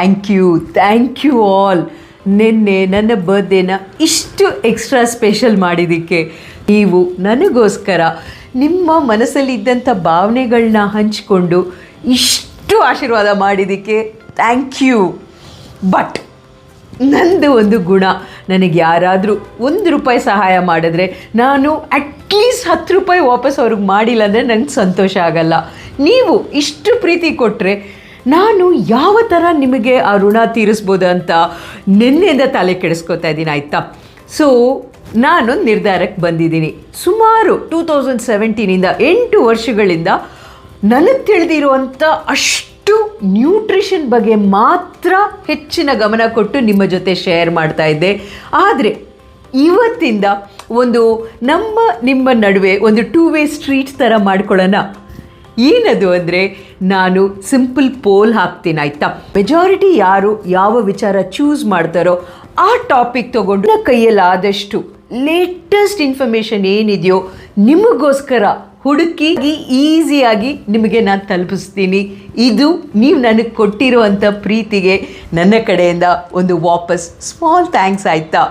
Thank you thank you all ನಿನ್ನೆ ನನ್ನ ಬರ್ಡೇನ ಇಷ್ಟು ಎಕ್ಸ್ಟ್ರಾ ಸ್ಪೆಷಲ್ ಮಾಡಿದ್ದಕ್ಕೆ ನೀವು ನನಗೋಸ್ಕರ ನಿಮ್ಮ ಮನಸ್ಸಲ್ಲಿದ್ದಂಥ ಭಾವನೆಗಳನ್ನ ಹಂಚಿಕೊಂಡು ಇಷ್ಟು ಆಶೀರ್ವಾದ ಮಾಡಿದ್ದಕ್ಕೆ ಥ್ಯಾಂಕ್ ಯು ಬಟ್ ನಂದು ಒಂದು ಗುಣ, ನನಗೆ ಯಾರಾದರೂ ಒಂದು ರೂಪಾಯಿ ಸಹಾಯ ಮಾಡಿದ್ರೆ ನಾನು ಅಟ್ಲೀಸ್ಟ್ ಹತ್ತು ರೂಪಾಯಿ ವಾಪಸ್ ಅವ್ರಿಗೆ ಮಾಡಿಲ್ಲ ಅಂದರೆ ನಂಗೆ ಸಂತೋಷ ಆಗಲ್ಲ. ನೀವು ಇಷ್ಟು ಪ್ರೀತಿ ಕೊಟ್ಟರೆ ನಾನು ಯಾವ ಥರ ನಿಮಗೆ ಆ ಋಣ ತೀರಿಸ್ಬೋದು ಅಂತ ನಿನ್ನೆಯಿಂದ ತಲೆ ಕೆಡಿಸ್ಕೊತಾ ಇದ್ದೀನಿ, ಆಯಿತಾ? ಸೊ ನಾನು ನಿರ್ಧಾರಕ್ಕೆ ಬಂದಿದ್ದೀನಿ. ಸುಮಾರು ಟೂ ತೌಸಂಡ್ ಸೆವೆಂಟೀನಿಂದ ಎಂಟು ವರ್ಷಗಳಿಂದ ನನಗೆ ತಿಳಿದಿರುವಂಥ ಅಷ್ಟು ನ್ಯೂಟ್ರಿಷನ್ ಬಗ್ಗೆ ಮಾತ್ರ ಹೆಚ್ಚಿನ ಗಮನ ಕೊಟ್ಟು ನಿಮ್ಮ ಜೊತೆ ಶೇರ್ ಮಾಡ್ತಾ ಇದ್ದೆ. ಆದರೆ, ಇವತ್ತಿಂದ ಒಂದು ನಮ್ಮ ನಿಮ್ಮ ನಡುವೆ ಒಂದು ಟೂ ವೇ ಸ್ಟ್ರೀಟ್ ಥರ ಮಾಡ್ಕೊಳ್ಳೋಣ. ಏನದು ಅಂದರೆ ನಾನು ಸಿಂಪಲ್ ಪೋಲ್ ಹಾಕ್ತೀನಿ, ಆಯ್ತಾ? ಮೆಜಾರಿಟಿ ಯಾರು ಯಾವ ವಿಚಾರ ಚೂಸ್ ಮಾಡ್ತಾರೋ ಆ ಟಾಪಿಕ್ ತಗೊಂಡು ನನ್ನ ಕೈಯಲ್ಲಿ ಆದಷ್ಟು ಲೇಟೆಸ್ಟ್ ಇನ್ಫಾರ್ಮೇಷನ್ ಏನಿದೆಯೋ ನಿಮಗೋಸ್ಕರ ಹುಡುಕಿ ಈಸಿಯಾಗಿ ನಿಮಗೆ ನಾನು ತಲುಪಿಸ್ತೀನಿ. ಇದು ನೀವು ನನಗೆ ಕೊಟ್ಟಿರುವಂಥ ಪ್ರೀತಿಗೆ ನನ್ನ ಕಡೆಯಿಂದ ಒಂದು ವಾಪಸ್ ಸ್ಮಾಲ್ ಥ್ಯಾಂಕ್ಸ್ ಆಯಿತಾ?